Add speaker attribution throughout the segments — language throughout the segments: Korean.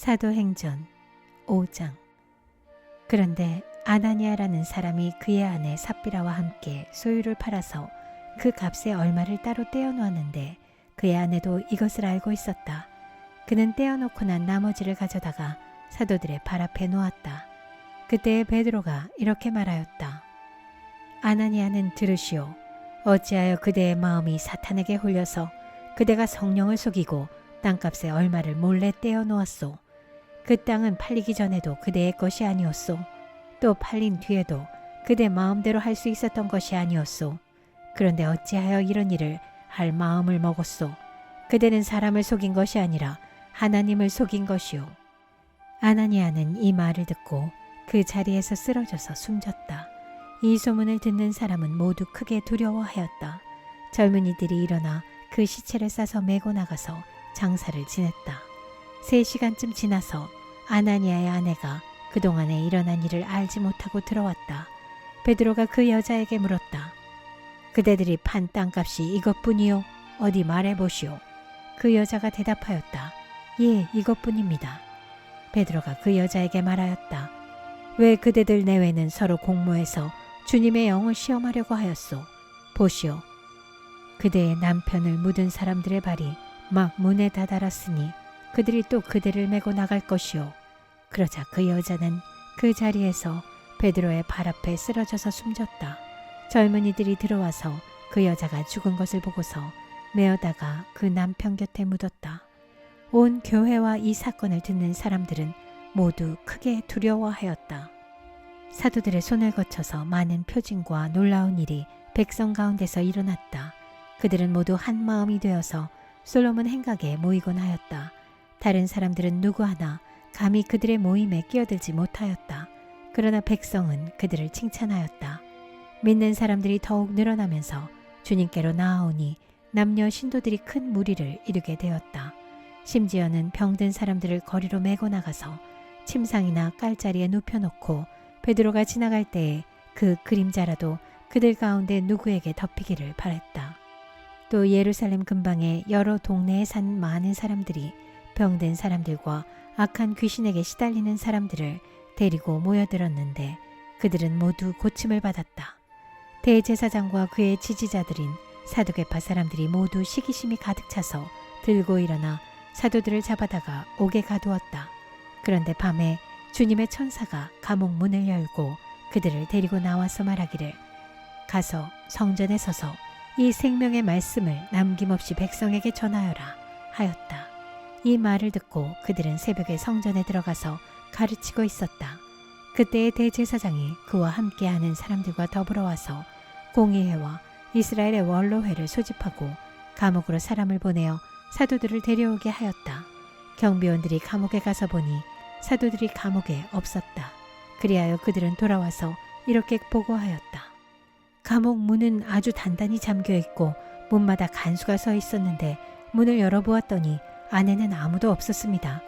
Speaker 1: 사도행전 5장 그런데 아나니아라는 사람이 그의 아내 삽비라와 함께 소유를 팔아서 그 값에 얼마를 따로 떼어놓았는데 그의 아내도 이것을 알고 있었다. 그는 떼어놓고 난 나머지를 가져다가 사도들의 발 앞에 놓았다. 그때 베드로가 이렇게 말하였다. 아나니아는 들으시오. 어찌하여 그대의 마음이 사탄에게 홀려서 그대가 성령을 속이고 땅값에 얼마를 몰래 떼어 놓았소. 그 땅은 팔리기 전에도 그대의 것이 아니었소. 또 팔린 뒤에도 그대 마음대로 할 수 있었던 것이 아니었소. 그런데 어찌하여 이런 일을 할 마음을 먹었소. 그대는 사람을 속인 것이 아니라 하나님을 속인 것이오. 아나니아는 이 말을 듣고 그 자리에서 쓰러져서 숨졌다. 이 소문을 듣는 사람은 모두 크게 두려워하였다. 젊은이들이 일어나 그 시체를 싸서 메고 나가서 장사를 지냈다. 세 시간쯤 지나서 아나니아의 아내가 그동안에 일어난 일을 알지 못하고 들어왔다. 베드로가 그 여자에게 물었다. 그대들이 판 땅값이 이것뿐이요? 어디 말해보시오. 그 여자가 대답하였다. 예, 이것뿐입니다. 베드로가 그 여자에게 말하였다. 왜 그대들 내외는 서로 공모해서 주님의 영을 시험하려고 하였소? 보시오. 그대의 남편을 묻은 사람들의 발이 막 문에 다다랐으니 그들이 또 그대를 메고 나갈 것이오. 그러자 그 여자는 그 자리에서 베드로의 발 앞에 쓰러져서 숨졌다. 젊은이들이 들어와서 그 여자가 죽은 것을 보고서 메어다가 그 남편 곁에 묻었다. 온 교회와 이 사건을 듣는 사람들은 모두 크게 두려워하였다. 사도들의 손을 거쳐서 많은 표징과 놀라운 일이 백성 가운데서 일어났다. 그들은 모두 한 마음이 되어서 솔로몬 행각에 모이곤 하였다. 다른 사람들은 누구 하나 감히 그들의 모임에 끼어들지 못하였다. 그러나 백성은 그들을 칭찬하였다. 믿는 사람들이 더욱 늘어나면서 주님께로 나아오니 남녀 신도들이 큰 무리를 이루게 되었다. 심지어는 병든 사람들을 거리로 메고 나가서 침상이나 깔자리에 눕혀놓고 베드로가 지나갈 때에 그 그림자라도 그들 가운데 누구에게 덮이기를 바랬다. 또 예루살렘 근방에 여러 동네에 산 많은 사람들이 병든 사람들과 악한 귀신에게 시달리는 사람들을 데리고 모여들었는데 그들은 모두 고침을 받았다. 대제사장과 그의 지지자들인 사두개파 사람들이 모두 시기심이 가득 차서 들고 일어나 사도들을 잡아다가 옥에 가두었다. 그런데 밤에 주님의 천사가 감옥 문을 열고 그들을 데리고 나와서 말하기를 가서 성전에 서서 이 생명의 말씀을 남김없이 백성에게 전하여라 하였다. 이 말을 듣고 그들은 새벽에 성전에 들어가서 가르치고 있었다. 그때의 대제사장이 그와 함께하는 사람들과 더불어 와서 공의회와 이스라엘의 원로회를 소집하고 감옥으로 사람을 보내어 사도들을 데려오게 하였다. 경비원들이 감옥에 가서 보니 사도들이 감옥에 없었다. 그리하여 그들은 돌아와서 이렇게 보고하였다. 감옥 문은 아주 단단히 잠겨 있고 문마다 간수가 서 있었는데 문을 열어보았더니 안에는 아무도 없었습니다.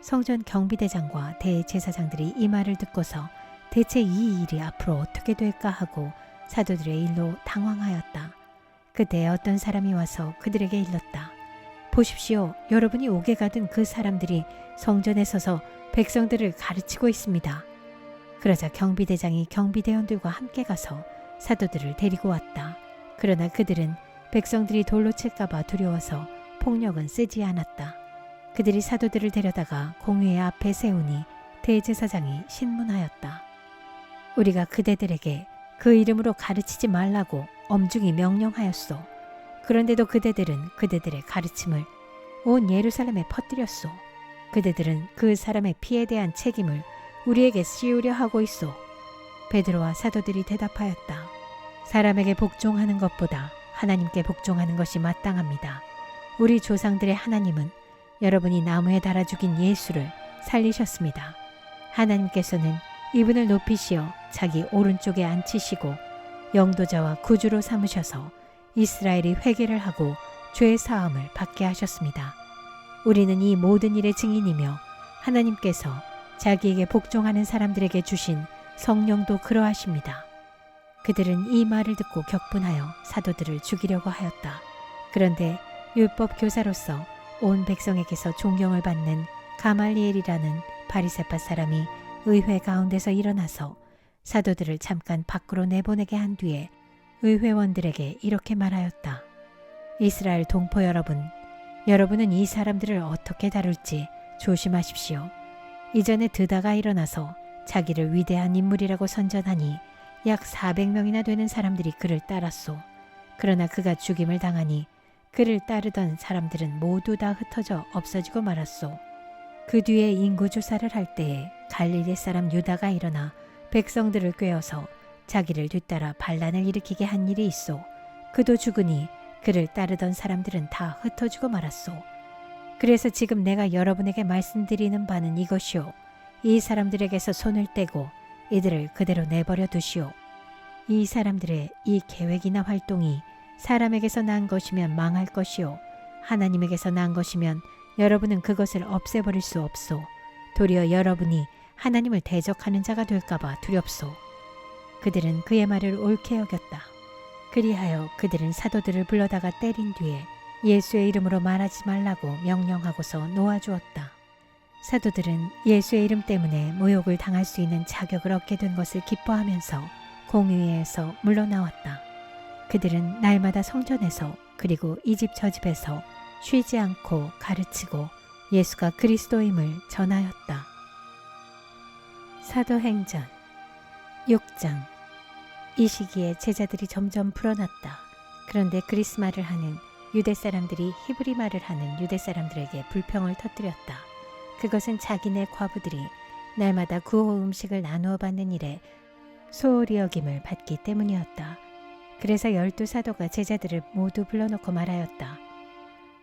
Speaker 1: 성전 경비대장과 대제사장들이 이 말을 듣고서 대체 이 일이 앞으로 어떻게 될까 하고 사도들의 일로 당황하였다. 그때 어떤 사람이 와서 그들에게 일렀다. 보십시오. 여러분이 옥에 가든 그 사람들이 성전에 서서 백성들을 가르치고 있습니다. 그러자 경비대장이 경비대원들과 함께 가서 사도들을 데리고 왔다. 그러나 그들은 백성들이 돌로 칠까봐 두려워서 폭력은 쓰지 않았다. 그들이 사도들을 데려다가 공회의 앞에 세우니 대제사장이 신문하였다. 우리가 그대들에게 그 이름으로 가르치지 말라고 엄중히 명령하였소. 그런데도 그대들은 그대들의 가르침을 온 예루살렘에 퍼뜨렸소. 그대들은 그 사람의 피에 대한 책임을 우리에게 씌우려 하고 있소. 베드로와 사도들이 대답하였다. 사람에게 복종하는 것보다 하나님께 복종하는 것이 마땅합니다. 우리 조상들의 하나님은 여러분이 나무에 달아 죽인 예수를 살리셨습니다. 하나님께서는 이분을 높이시어 자기 오른쪽에 앉히시고 영도자와 구주로 삼으셔서 이스라엘이 회개를 하고 죄 사함을 받게 하셨습니다. 우리는 이 모든 일의 증인이며 하나님께서 자기에게 복종하는 사람들에게 주신 성령도 그러하십니다. 그들은 이 말을 듣고 격분하여 사도들을 죽이려고 하였다. 그런데 율법 교사로서 온 백성에게서 존경을 받는 가말리엘이라는 바리세파 사람이 의회 가운데서 일어나서 사도들을 잠깐 밖으로 내보내게 한 뒤에 의회원들에게 이렇게 말하였다. 이스라엘 동포 여러분, 여러분은 이 사람들을 어떻게 다룰지 조심하십시오. 이전에 드다가 일어나서 자기를 위대한 인물이라고 선전하니 약 400명이나 되는 사람들이 그를 따랐소. 그러나 그가 죽임을 당하니 그를 따르던 사람들은 모두 다 흩어져 없어지고 말았소. 그 뒤에 인구 조사를 할 때에 갈릴리 사람 유다가 일어나 백성들을 꿰어서 자기를 뒤따라 반란을 일으키게 한 일이 있어 그도 죽으니 그를 따르던 사람들은 다 흩어지고 말았소. 그래서 지금 내가 여러분에게 말씀드리는 바는 이것이요. 이 사람들에게서 손을 떼고 이들을 그대로 내버려 두시오. 이 사람들의 이 계획이나 활동이 사람에게서 난 것이면 망할 것이요. 하나님에게서 난 것이면 여러분은 그것을 없애버릴 수 없소. 도리어 여러분이 하나님을 대적하는 자가 될까봐 두렵소. 그들은 그의 말을 옳게 여겼다. 그리하여 그들은 사도들을 불러다가 때린 뒤에 예수의 이름으로 말하지 말라고 명령하고서 놓아주었다. 사도들은 예수의 이름 때문에 모욕을 당할 수 있는 자격을 얻게 된 것을 기뻐하면서 공의회에서 물러나왔다. 그들은 날마다 성전에서 그리고 이 집 저 집에서 쉬지 않고 가르치고 예수가 그리스도임을 전하였다. 사도행전 6장 이 시기에 제자들이 점점 불어났다. 그런데 그리스 말을 하는 유대 사람들이 히브리 말을 하는 유대 사람들에게 불평을 터뜨렸다. 그것은 자기네 과부들이 날마다 구호 음식을 나누어 받는 일에 소홀히 여김을 받기 때문이었다. 그래서 열두 사도가 제자들을 모두 불러놓고 말하였다.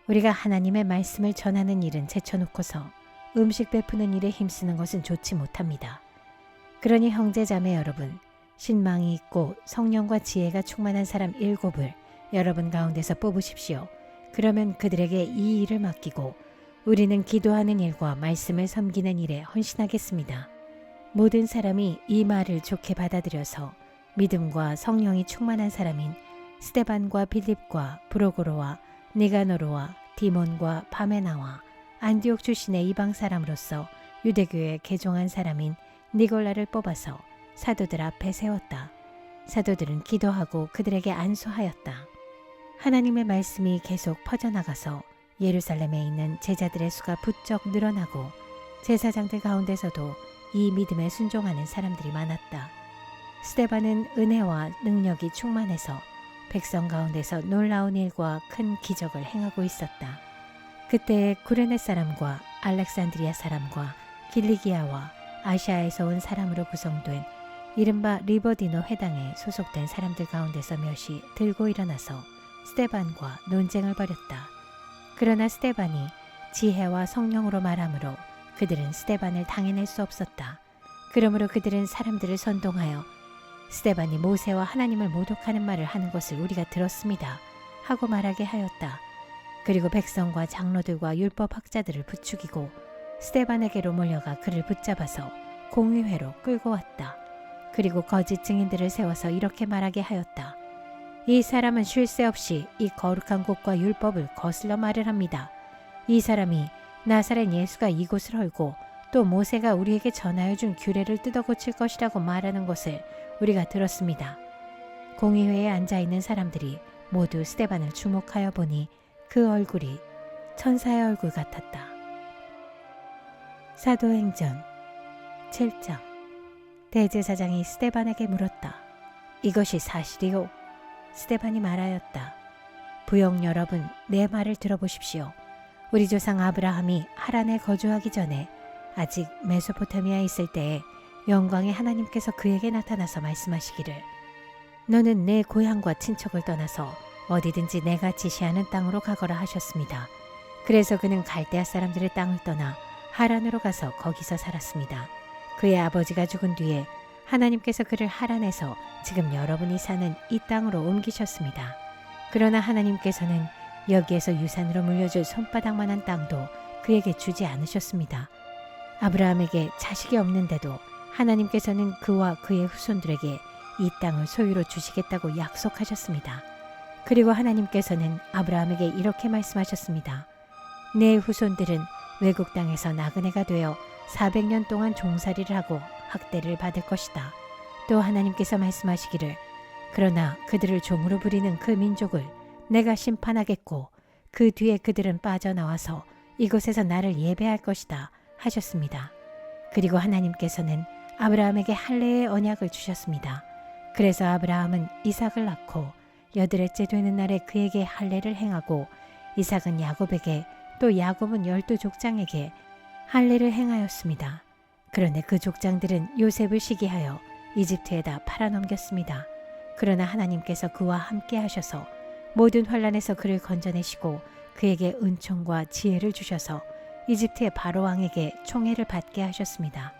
Speaker 1: 우리가 하나님의 말씀을 전하는 일은 제쳐놓고서 음식 베푸는 일에 힘쓰는 것은 좋지 못합니다. 그러니 형제 자매 여러분, 신망이 있고 성령과 지혜가 충만한 사람 일곱을 여러분 가운데서 뽑으십시오. 그러면 그들에게 이 일을 맡기고 우리는 기도하는 일과 말씀을 섬기는 일에 헌신하겠습니다. 모든 사람이 이 말을 좋게 받아들여서 믿음과 성령이 충만한 사람인 스테반과 빌립과 브로고로와 니가노로와 디몬과 파메나와 안디옥 출신의 이방 사람으로서 유대교에 개종한 사람인 니골라를 뽑아서 사도들 앞에 세웠다. 사도들은 기도하고 그들에게 안수하였다. 하나님의 말씀이 계속 퍼져나가서 예루살렘에 있는 제자들의 수가 부쩍 늘어나고 제사장들 가운데서도 이 믿음에 순종하는 사람들이 많았다. 스테반은 은혜와 능력이 충만해서 백성 가운데서 놀라운 일과 큰 기적을 행하고 있었다. 그때 구레네 사람과 알렉산드리아 사람과 길리기아와 아시아에서 온 사람으로 구성된 이른바 리버디노 회당에 소속된 사람들 가운데서 몇이 들고 일어나서 스테반과 논쟁을 벌였다. 그러나 스테반이 지혜와 성령으로 말하므로 그들은 스테반을 당해낼 수 없었다. 그러므로 그들은 사람들을 선동하여 스테반이 모세와 하나님을 모독하는 말을 하는 것을 우리가 들었습니다. 하고 말하게 하였다. 그리고 백성과 장로들과 율법 학자들을 부추기고 스테반에게로 몰려가 그를 붙잡아서 공의회로 끌고 왔다. 그리고 거짓 증인들을 세워서 이렇게 말하게 하였다. 이 사람은 쉴 새 없이 이 거룩한 곳과 율법을 거슬러 말을 합니다. 이 사람이 나사렛 예수가 이곳을 헐고 또 모세가 우리에게 전하여 준 규례를 뜯어 고칠 것이라고 말하는 것을 우리가 들었습니다. 공의회에 앉아 있는 사람들이 모두 스테반을 주목하여 보니 그 얼굴이 천사의 얼굴 같았다. 사도행전 7장 대제사장이 스테반에게 물었다. 이것이 사실이요? 스테반이 말하였다. 부영 여러분, 내 말을 들어보십시오. 우리 조상 아브라함이 하란에 거주하기 전에 아직 메소포타미아에 있을 때에 영광의 하나님께서 그에게 나타나서 말씀하시기를 너는 내 고향과 친척을 떠나서 어디든지 내가 지시하는 땅으로 가거라 하셨습니다. 그래서 그는 갈대아 사람들의 땅을 떠나 하란으로 가서 거기서 살았습니다. 그의 아버지가 죽은 뒤에 하나님께서 그를 하란에서 지금 여러분이 사는 이 땅으로 옮기셨습니다. 그러나 하나님께서는 여기에서 유산으로 물려줄 손바닥만한 땅도 그에게 주지 않으셨습니다. 아브라함에게 자식이 없는데도 하나님께서는 그와 그의 후손들에게 이 땅을 소유로 주시겠다고 약속하셨습니다. 그리고 하나님께서는 아브라함에게 이렇게 말씀하셨습니다. 내 후손들은 외국 땅에서 나그네가 되어 400년 동안 종살이를 하고 학대를 받을 것이다. 또 하나님께서 말씀하시기를 그러나 그들을 종으로 부리는 그 민족을 내가 심판하겠고 그 뒤에 그들은 빠져나와서 이곳에서 나를 예배할 것이다 하셨습니다. 그리고 하나님께서는 아브라함에게 할례의 언약을 주셨습니다. 그래서 아브라함은 이삭을 낳고 여드레째 되는 날에 그에게 할례를 행하고 이삭은 야곱에게 또 야곱은 열두 족장에게 할례를 행하였습니다. 그런데 그 족장들은 요셉을 시기하여 이집트에다 팔아넘겼습니다. 그러나 하나님께서 그와 함께 하셔서 모든 환란에서 그를 건져내시고 그에게 은총과 지혜를 주셔서 이집트의 바로 왕에게 총애를 받게 하셨습니다.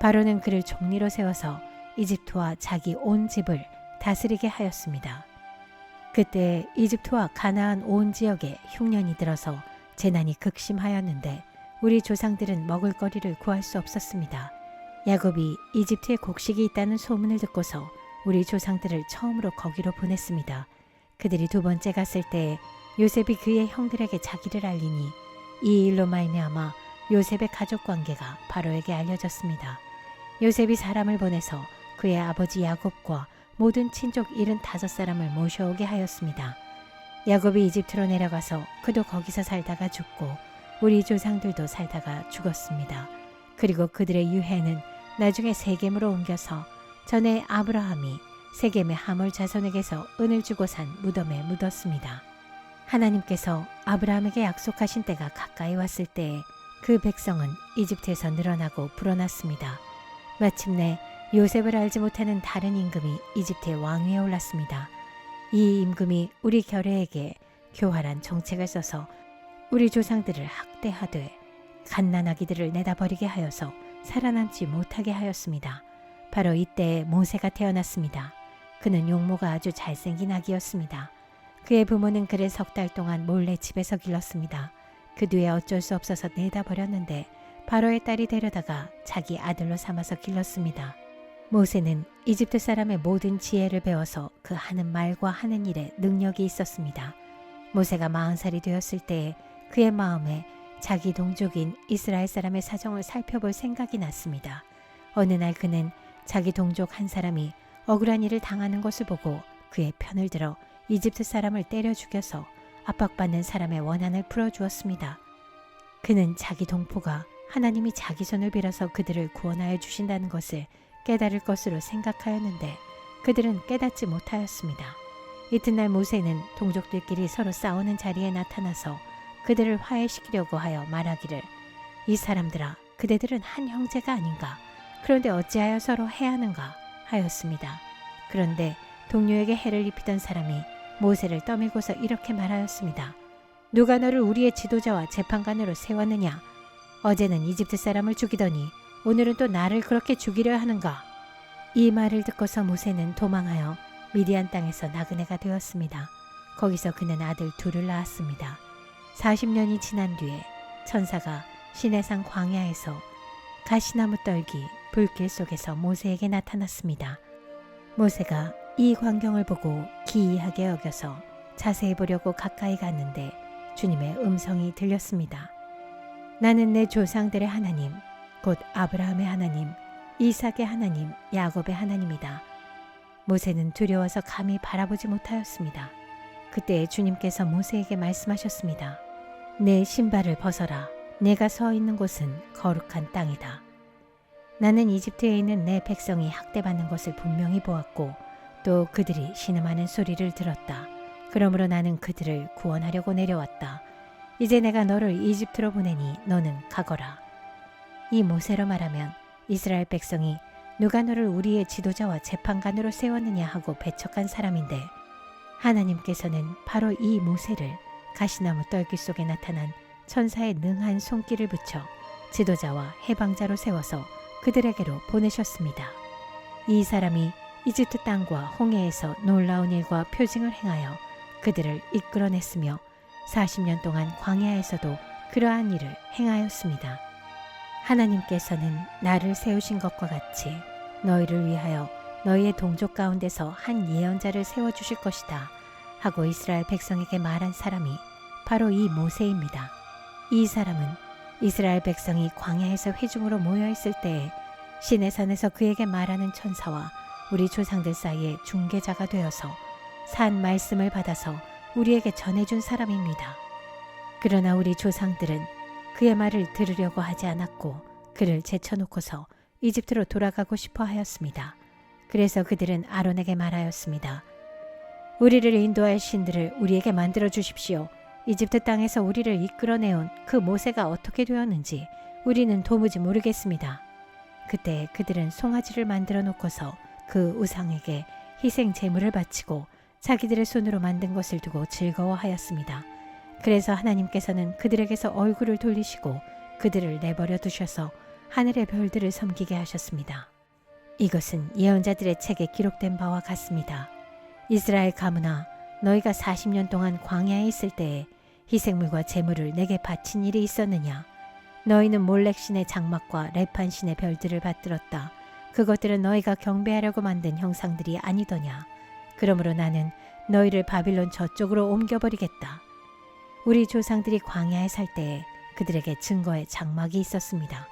Speaker 1: 바로는 그를 총리로 세워서 이집트와 자기 온 집을 다스리게 하였습니다. 그때 이집트와 가나안 온 지역에 흉년이 들어서 재난이 극심하였는데 우리 조상들은 먹을거리를 구할 수 없었습니다. 야곱이 이집트에 곡식이 있다는 소문을 듣고서 우리 조상들을 처음으로 거기로 보냈습니다. 그들이 두 번째 갔을 때 요셉이 그의 형들에게 자기를 알리니 이 일로 말미암아 요셉의 가족 관계가 바로에게 알려졌습니다. 요셉이 사람을 보내서 그의 아버지 야곱과 모든 친족 75사람을 모셔오게 하였습니다. 야곱이 이집트로 내려가서 그도 거기서 살다가 죽고 우리 조상들도 살다가 죽었습니다. 그리고 그들의 유해는 나중에 세겜으로 옮겨서 전에 아브라함이 세겜의 하몰 자손에게서 은을 주고 산 무덤에 묻었습니다. 하나님께서 아브라함에게 약속하신 때가 가까이 왔을 때에 그 백성은 이집트에서 늘어나고 불어났습니다. 마침내 요셉을 알지 못하는 다른 임금이 이집트의 왕위에 올랐습니다. 이 임금이 우리 결혜에게 교활한 정책을 써서 우리 조상들을 학대하되 갓난아기들을 내다버리게 하여서 살아남지 못하게 하였습니다. 바로 이때 모세가 태어났습니다. 그는 용모가 아주 잘생긴 아기였습니다. 그의 부모는 그를 석 달 동안 몰래 집에서 길렀습니다. 그 뒤에 어쩔 수 없어서 내다 버렸는데 바로의 딸이 데려다가 자기 아들로 삼아서 길렀습니다. 모세는 이집트 사람의 모든 지혜를 배워서 그 하는 말과 하는 일에 능력이 있었습니다. 모세가 마흔 살이 되었을 때에 그의 마음에 자기 동족인 이스라엘 사람의 사정을 살펴볼 생각이 났습니다. 어느 날 그는 자기 동족 한 사람이 억울한 일을 당하는 것을 보고 그의 편을 들어 이집트 사람을 때려 죽여서 압박받는 사람의 원한을 풀어주었습니다. 그는 자기 동포가 하나님이 자기 손을 빌어서 그들을 구원하여 주신다는 것을 깨달을 것으로 생각하였는데 그들은 깨닫지 못하였습니다. 이튿날 모세는 동족들끼리 서로 싸우는 자리에 나타나서 그들을 화해시키려고 하여 말하기를 이 사람들아 그대들은 한 형제가 아닌가 그런데 어찌하여 서로 해하는가 하였습니다. 그런데 동료에게 해를 입히던 사람이 모세를 떠밀고서 이렇게 말하였습니다. 누가 너를 우리의 지도자와 재판관으로 세웠느냐? 어제는 이집트 사람을 죽이더니 오늘은 또 나를 그렇게 죽이려 하는가? 이 말을 듣고서 모세는 도망하여 미디안 땅에서 나그네가 되었습니다. 거기서 그는 아들 둘을 낳았습니다. 40년이 지난 뒤에 천사가 시내산 광야에서 가시나무 떨기 불길 속에서 모세에게 나타났습니다. 모세가 이 광경을 보고 기이하게 여겨서 자세히 보려고 가까이 갔는데 주님의 음성이 들렸습니다. 나는 내 조상들의 하나님, 곧 아브라함의 하나님, 이삭의 하나님, 야곱의 하나님이다. 모세는 두려워서 감히 바라보지 못하였습니다. 그때 주님께서 모세에게 말씀하셨습니다. 내 신발을 벗어라. 내가 서 있는 곳은 거룩한 땅이다. 나는 이집트에 있는 내 백성이 학대받는 것을 분명히 보았고 또 그들이 신음하는 소리를 들었다. 그러므로 나는 그들을 구원하려고 내려왔다. 이제 내가 너를 이집트로 보내니 너는 가거라. 이 모세로 말하면 이스라엘 백성이 누가 너를 우리의 지도자와 재판관으로 세웠느냐 하고 배척한 사람인데 하나님께서는 바로 이 모세를 가시나무 떨기 속에 나타난 천사의 능한 손길을 붙여 지도자와 해방자로 세워서 그들에게로 보내셨습니다. 이 사람이 이집트 땅과 홍해에서 놀라운 일과 표징을 행하여 그들을 이끌어냈으며 40년 동안 광야에서도 그러한 일을 행하였습니다. 하나님께서는 나를 세우신 것과 같이 너희를 위하여 너희의 동족 가운데서 한 예언자를 세워주실 것이다 하고 이스라엘 백성에게 말한 사람이 바로 이 모세입니다. 이 사람은 이스라엘 백성이 광야에서 회중으로 모여 있을 때에 신의 산에서 그에게 말하는 천사와 우리 조상들 사이에 중개자가 되어서 산 말씀을 받아서 우리에게 전해준 사람입니다. 그러나 우리 조상들은 그의 말을 들으려고 하지 않았고 그를 제쳐놓고서 이집트로 돌아가고 싶어 하였습니다. 그래서 그들은 아론에게 말하였습니다. 우리를 인도할 신들을 우리에게 만들어 주십시오. 이집트 땅에서 우리를 이끌어내온 그 모세가 어떻게 되었는지 우리는 도무지 모르겠습니다. 그때 그들은 송아지를 만들어 놓고서 그 우상에게 희생 제물을 바치고 자기들의 손으로 만든 것을 두고 즐거워하였습니다. 그래서 하나님께서는 그들에게서 얼굴을 돌리시고 그들을 내버려 두셔서 하늘의 별들을 섬기게 하셨습니다. 이것은 예언자들의 책에 기록된 바와 같습니다. 이스라엘 가문아 너희가 40년 동안 광야에 있을 때에 희생물과 제물을 내게 바친 일이 있었느냐? 너희는 몰렉신의 장막과 레판신의 별들을 받들었다. 그것들은 너희가 경배하려고 만든 형상들이 아니더냐? 그러므로 나는 너희를 바빌론 저쪽으로 옮겨버리겠다. 우리 조상들이 광야에 살 때에 그들에게 증거의 장막이 있었습니다.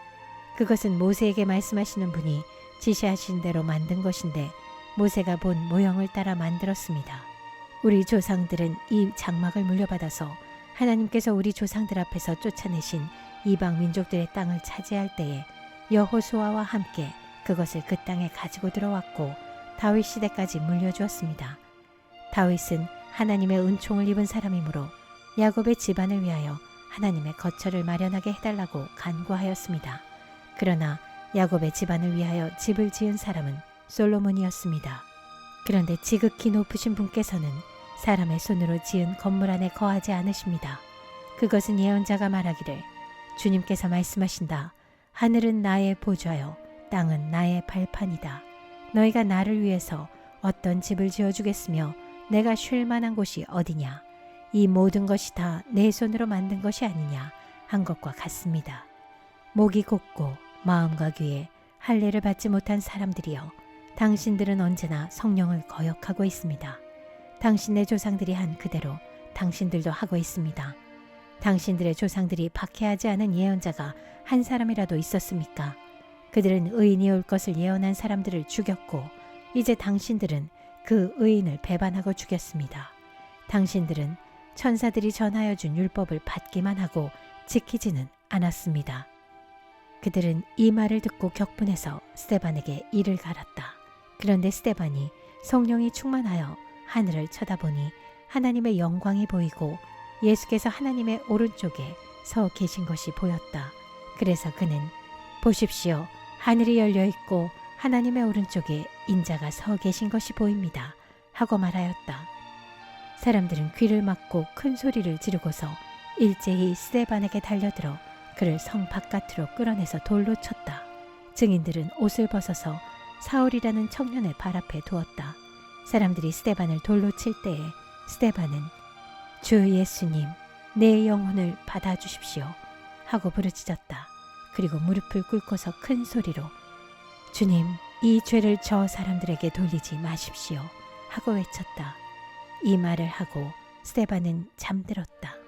Speaker 1: 그것은 모세에게 말씀하시는 분이 지시하신 대로 만든 것인데 모세가 본 모형을 따라 만들었습니다. 우리 조상들은 이 장막을 물려받아서 하나님께서 우리 조상들 앞에서 쫓아내신 이방 민족들의 땅을 차지할 때에 여호수아와 함께 그것을 그 땅에 가지고 들어왔고 다윗 시대까지 물려주었습니다. 다윗은 하나님의 은총을 입은 사람이므로 야곱의 집안을 위하여 하나님의 거처를 마련하게 해달라고 간구하였습니다. 그러나 야곱의 집안을 위하여 집을 지은 사람은 솔로몬이었습니다. 그런데 지극히 높으신 분께서는 사람의 손으로 지은 건물 안에 거하지 않으십니다. 그것은 예언자가 말하기를 주님께서 말씀하신다. 하늘은 나의 보좌요, 땅은 나의 발판이다. 너희가 나를 위해서 어떤 집을 지어주겠으며 내가 쉴 만한 곳이 어디냐? 이 모든 것이 다 내 손으로 만든 것이 아니냐 한 것과 같습니다. 목이 곧고 마음과 귀에 할례를 받지 못한 사람들이여 당신들은 언제나 성령을 거역하고 있습니다. 당신의 조상들이 한 그대로 당신들도 하고 있습니다. 당신들의 조상들이 박해하지 않은 예언자가 한 사람이라도 있었습니까? 그들은 의인이 올 것을 예언한 사람들을 죽였고 이제 당신들은 그 의인을 배반하고 죽였습니다. 당신들은 천사들이 전하여 준 율법을 받기만 하고 지키지는 않았습니다. 그들은 이 말을 듣고 격분해서 스테반에게 이를 갈았다. 그런데 스테반이 성령이 충만하여 하늘을 쳐다보니 하나님의 영광이 보이고 예수께서 하나님의 오른쪽에 서 계신 것이 보였다. 그래서 그는 보십시오. 하늘이 열려 있고 하나님의 오른쪽에 인자가 서 계신 것이 보입니다. 하고 말하였다. 사람들은 귀를 막고 큰 소리를 지르고서 일제히 스테반에게 달려들어 그를 성 바깥으로 끌어내서 돌로 쳤다. 증인들은 옷을 벗어서 사울이라는 청년의 발 앞에 두었다. 사람들이 스테반을 돌로 칠 때에 스테반은 주 예수님, 내 영혼을 받아주십시오. 하고 부르짖었다. 그리고 무릎을 꿇고서 큰 소리로 주님, 이 죄를 저 사람들에게 돌리지 마십시오. 하고 외쳤다. 이 말을 하고 스테반은 잠들었다.